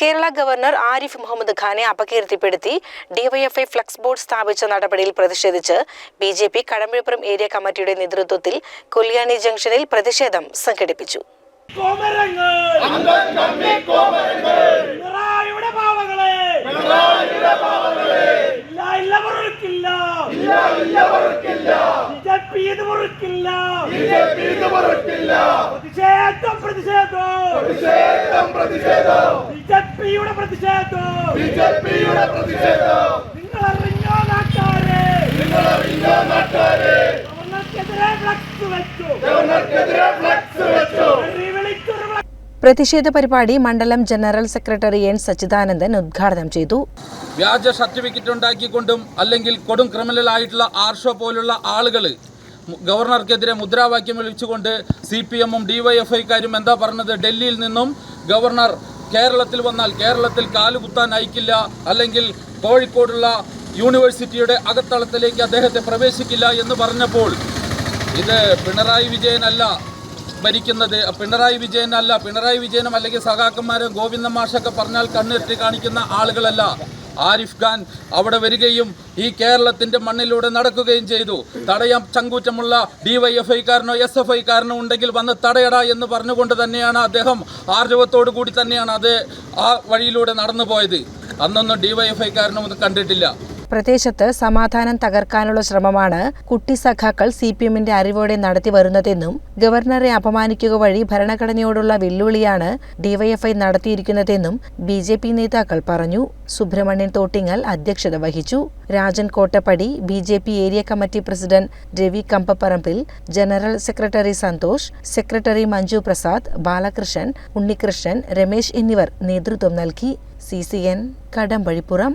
Kerala governor Arif Muhammad ഖാനെ അപകീർത്തിപ്പെടുത്തി DYFI flex board സ്ഥാപിച്ച നടപടിയിൽ പ്രതിഷേധിച്ച് B J P Kadampazhipuram area കമ്മിറ്റിയുടെ നേതൃത്വത്തിൽ കൊല്യാണി ജംഗ്ഷനിൽ പ്രതിഷേധം സംഘടിപ്പിച്ചു. പ്രതിഷേധം പ്രതിഷേധം പാവങ്ങളെ ഇല്ല ഇല്ല പൊറുക്കില്ല ബിജെപി ഇത് പൊറുക്കില്ല പ്രതിഷേധം. നിങ്ങൾ അറിഞ്ഞോ പ്രതിഷേധം നിങ്ങൾ അറിഞ്ഞോ നാട്ടാരെ ഗവർണർക്കെതിരെ ഫ്ലക്സ് വെച്ചു. വെച്ചു പ്രതിഷേധ പരിപാടി മണ്ഡലം ജനറൽ സെക്രട്ടറി എൻ സച്ചിദാനന്ദൻ ഉദ്ഘാടനം ചെയ്തു. വ്യാജ സർട്ടിഫിക്കറ്റ് ഉണ്ടാക്കിക്കൊണ്ടും അല്ലെങ്കിൽ കൊടും ക്രിമിനൽ ആയിട്ടുള്ള ആർഷോ പോലുള്ള ആളുകൾ ഗവർണർക്കെതിരെ മുദ്രാവാക്യം വിളിച്ചുകൊണ്ട് സി പി എമ്മും ഡിവൈഎഫ്ഐക്കാരും എന്താ പറഞ്ഞത്? ഡൽഹിയിൽ നിന്നും ഗവർണർ കേരളത്തിൽ വന്നാൽ കേരളത്തിൽ കാലുകുത്താൻ അയക്കില്ല അല്ലെങ്കിൽ കോഴിക്കോടുള്ള യൂണിവേഴ്സിറ്റിയുടെ അകത്തളത്തിലേക്ക് അദ്ദേഹത്തെ പ്രവേശിക്കില്ല എന്ന് പറഞ്ഞപ്പോൾ ഇത് പിണറായി വിജയനല്ല ഭരിക്കുന്നത്. പിണറായി വിജയനല്ല. പിണറായി വിജയനും അല്ലെങ്കിൽ സഖാക്കന്മാരും ഗോവിന്ദ മാഷൊക്കെ പറഞ്ഞാൽ കണ്ണിട്ട് കാണിക്കുന്ന ആളുകളല്ല. ആരിഫ് ഖാൻ അവിടെ വരികയും ഈ കേരളത്തിന്റെ മണ്ണിലൂടെ നടക്കുകയും ചെയ്തു. തടയാൻ ചങ്കൂറ്റമുള്ള ഡിവൈഎഫ്ഐക്കാരനോ എസ് എഫ് ഐക്കാരനോ ഉണ്ടെങ്കിൽ വന്ന് തടയടാ എന്ന് പറഞ്ഞുകൊണ്ട് തന്നെയാണ് അദ്ദേഹം ആർജവത്തോടു കൂടി തന്നെയാണ് അത് ആ വഴിയിലൂടെ നടന്നു പോയത് അന്നൊന്നും ഡിവൈഎഫ്ഐക്കാരനും ഒന്നും കണ്ടിട്ടില്ല. പ്രദേശത്ത് സമാധാനം തകർക്കാനുള്ള ശ്രമമാണ് കുട്ടി സഖാക്കൾ സി പി എമ്മിന്റെ അറിവോടെ നടത്തി വരുന്നതെന്നും ഗവർണറെ അപമാനിക്കുക വഴി ഭരണഘടനയോടുള്ള വെല്ലുവിളിയാണ് ഡിവൈഎഫ്ഐ നടത്തിയിരിക്കുന്നതെന്നും ബി ജെ പി നേതാക്കൾ പറഞ്ഞു. സുബ്രഹ്മണ്യൻ തോട്ടിങ്ങൽ അധ്യക്ഷത വഹിച്ചു. Rajan Kottappadi B J P area committee president Ravi Kambaparambil general secretary Santhosh secretary Manju Prasad Balakrishnan Unnikrishnan Ramesh എന്നിവർ നേതൃത്വം നൽകി. C C N Kadampazhipuram.